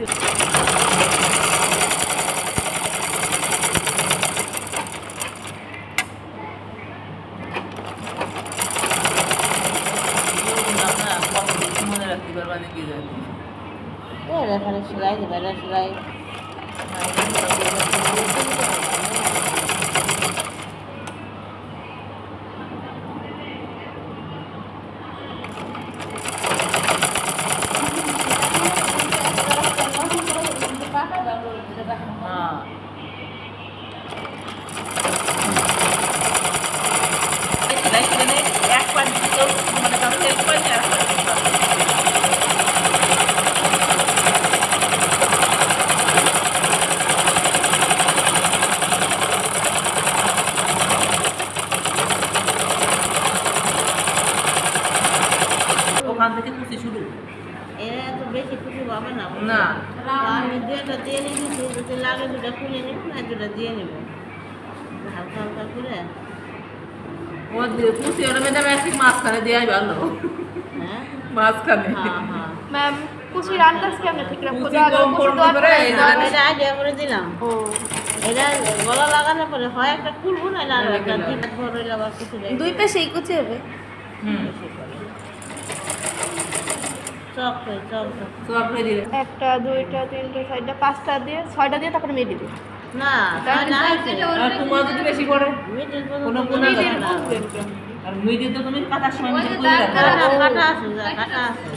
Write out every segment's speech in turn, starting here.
জানি ওই সেলাই দেবে সেলাই হ্যাঁ সেলাই করে নে, এক পাশ দিতেও মানে কারও help পাই না, এক পাশ দিতে হবে। ওখান থেকে কুচি শুরু এরা এত বেশি কিছু পাবে না না দুটা দিয়ে নিয়েছি যদি লাগে দুটা খুলে নিব না দুটা দিয়ে নিব। হালকা হালকা করে। ও দিয়ে কুচি ওটা ম্যাডাম একটি মাঝখানে দেওয়াই ভালো হ্যাঁ? মাঝখানে। হ্যাঁ হ্যাঁ। ম্যাম কুচির আন্দাজ কেমন? ঠিক রাখব এই এটা আইডিয়া করে দিলাম। ও। এটা গলা লাগানোর পরে হয় একটা খুলবো না আর একটা দুই পাশেই কুচি হবে হুম চক করে চক করে। তো আপনি দিলে একটা দুইটা তিনটা চারটা পাঁচটা দিয়ে ছয়টা দিয়ে তারপরে মেয়ে দিবে। না তোমার যদি বেশি পড়ে কোনো কোনো মিডিল কথা না। আর মিডিল তো তুমি কাটার সময় করে রাখবা। কাটা কাটা আছে কাটা আছে।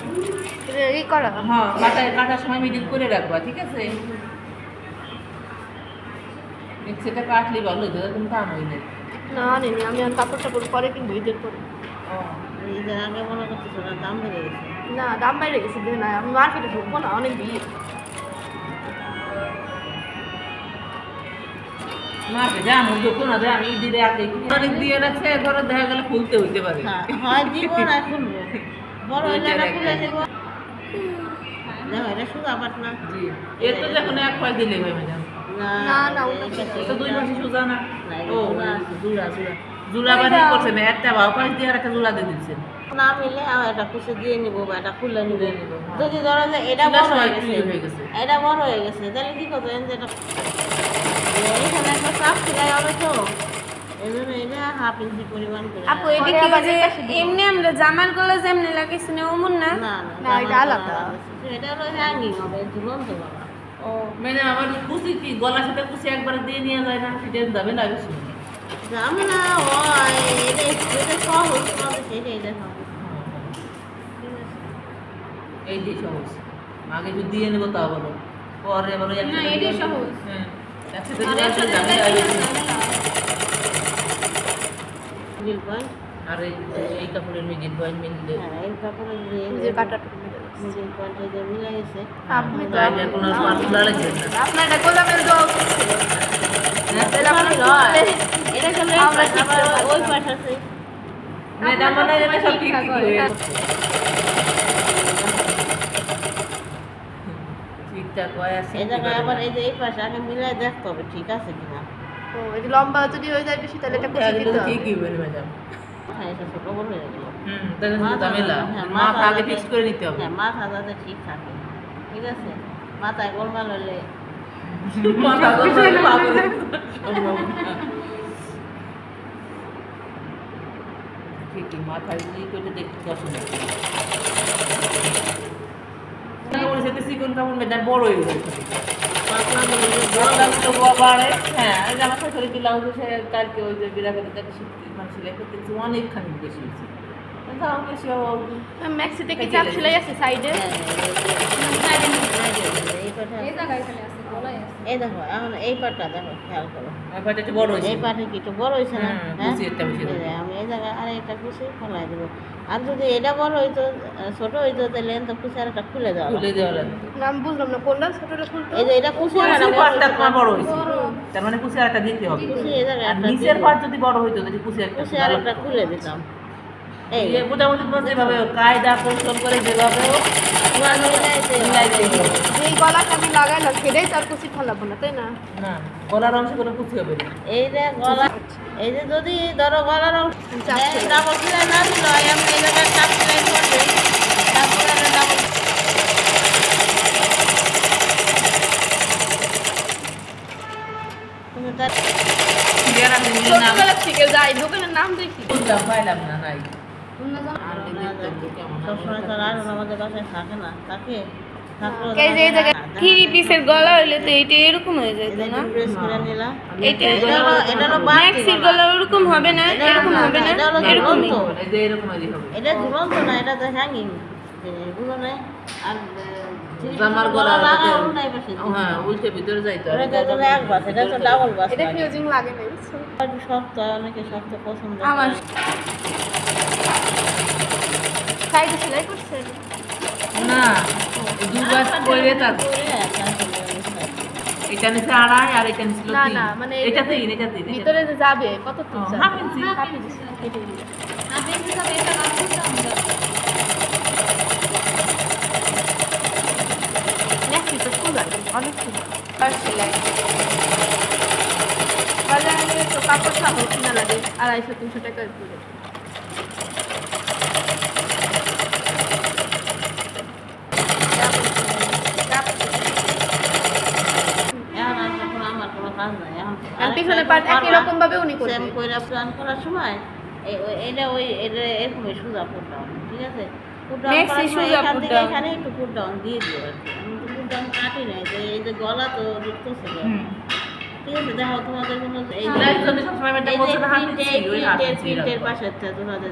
ই করা। হ্যাঁ কাটার কাটার সময় করে রাখবা ঠিক আছে? সেটা কাটলে ভালো হতো তুমি কাম হই না। না নিনি আমি আর কাপড় টাপড় পরে কিনবো ঈদের পরে। ঈদের আগে মনে করতেছে না দাম বেড়ে গেছে। না দাম বাইরে গেছে দেখে না? আমি মার্কেটে ঢুকবো না অনেক ভিড়। খুলতে হইতে পারে। হ্যাঁ হয় দিব না খুলবো। বড় হইলে না খুলে তো যখন এক পাশ দিলে হয় ম্যাডাম। না, না, দুই মাসে সুজা না। না, ও জুড়া। জুড়া জুড়া জুড়া করছে না একটা বাউ পাশ দিয়ে আর একটা জুড়া দিয়ে দিচ্ছে। না মিলে আমি এটা কুচে দিয়ে নিব বা এটা খুলে নিব। হ্যাঁ। যদি ধরো যে এটা বড় হয়ে গেছে। এটা বড় হয়ে গেছে তাহলে কি করবেন যে এটা এখানে একটা চাপ সেলাই হবে তো। এই জন্য এটা হাফ ইঞ্চি পরিমাণ করে। আপু এটা কি যে এমনি আমরা জামার গলা যেমনি লাগাইছি না? ওমন না এটা আলাদা। এটা হলো হ্যাঙ্গিং হবে ঝুলন্ত বাবা ও। ম্যাডাম আমার কুচি কি গলার সাথে কুচি একবার দিয়ে নিয়ে যায় না সেটা যাবে না বেশি আমি না হয় এটা এটা সহজ হবে সেটাই দেখো এই যে সহজ। আগে যদি দিয়ে নেব তাও বলো পরে বলো না, এটাই সহজ। হ্যাঁ হয়ে আর এই এই কাপড়ের মিডিল পয়েন্ট মিললে হ্যাঁ এই কাপড়ে দিয়ে নিজের গেছে। মিডিল পয়েন্টে যে মিলে গেছে আপনি তো তাই কোনো পাতলা লাগবে না। আপনার এটা আবার করে ওই পাশ ম্যাডাম মনে হয় সব ঠিক ঠিক হয়ে হ্যাঁ। ঠিকঠাক হয় আর এই জায়গায় আবার এই যে এই পাশে আগে মিলাই দেখতে হবে ঠিক আছে কিনা? ও এই লম্বা যদি হয়ে যায় বেশি তাহলে এটা কুচি দিতে হবে। ঠিকই হবে ম্যাডাম। হ্যাঁ এটা ছোট বড় হয়ে গেল। হুম তাহলে মাথা- ঝামেলা হ্যাঁ, মাথা আগে ফিক্স করে নিতে হবে। হ্যাঁ মাথা যাতে ঠিক থাকে। ঠিক আছে? মাথায় গোলমাল হলে মাথা গোলমাল ঠিকই মাথায় ই করে দেখতে অসুবিধা চিকন কাপড় ম্যাডাম বড় হয়ে গেছে হ্যাঁ আমার শাশুড়ি ব্লাউজ সে কালকে ওই যে শিখতে মানে সেলাই করতে অনেকখানি বেশি হয়েছে। তাও বেশি হওয়া উচিত। কি চাপ সেলাই আছে সাইডে? হ্যাঁ, এই দেখো এখন এই পাটটা দেখো খেয়াল করো। আমার পাটা বড় এই পাটে কি একটু বড় হয়েছে না? হ্যাঁ একটা কুচি ফলাই দেবো। আর যদি এটা বড় হইতো ছোট হইতো তাহলে তো একটা খুলে দেওয়া খুলে দেওয়া আমি বুঝলাম না কোনটা ছোটটা খুলতে? এই যে এটা কুচি আর একটা কুচি বড় হয়েছে। তার মানে কুশিয়ার একটা দিতে হবে। নিচের পার পাট যদি বড় হইতো তাহলে কুচি একটা কুচি একটা খুলে দিতাম। মোটামুটি তোমার যেভাবে কায়দা কৌশল করে যেভাবে এই গলা আমি লাগাইলাম সেটাই তার কুচি ফলাবো না তাই না? না গলার অংশ কোনো হবে এই যে গলা এই যে যদি ধরো গলার না দিল আমি থেকে যাই দোকানের নাম দেখি। পাইলাম না নাই। সবসময় তো আর আমাদের বাসায় থাকে না থাকে এই যে এই থ্রি পিসের গলা হইলে তো এইটা এরকম হয়ে যেত না? এটা এটা ম্যাক্সির গলা। ওরকম হবে না এরকম হবে না এটা ঝুলন্ত। এটা না এটা তো হ্যাঙ্গিং আর জামার গলা এটা- পাশে দিই। হ্যাঁ উল্টে ভিতরে যাইতো তো এক বাস এটা তো ডাবল বাস এটা ফিউজিং লাগে না শক্ত অনেকে শক্ত পছন্দ আমার। সাইডে সেলাই করছে? না দুবার করে তারপর করে তারপরে অবস্থা। এটা নিচে আড়াই আর এটা নিচে না, না, মানে এটা তিন এটা তিন ভিতরে যাবে কত ও, foot half inch. Half inch কেটে দিবে নেক্সট তো ফুল অনেক ফুল। আর সেলাই। বাজারে তো কাপড় ছাপড় কিনা লাগে আড়াইশো তিনশো টাকার পুরো এখন আর যখন আমার কোনো কাজ নাই এখন আর পিছনে পাট একই রকম ভাবে উনি করবে। সেম কইরা প্ল্যান করার সময় এই ওই- এটা ওই এটা এরকমই সোজা ডাউন ঠিক আছে? করার সময় এখান থেকে এখানে একটু পুট ডাউন দিয়ে দিও পুট ডাউন কাটি নাই যে এই যে গলা তো যুক্ত ছিল হুম। ঠিক আছে দেখো তোমাদের কোনো এই যে প্রিন্টের। পাশে তোমাদের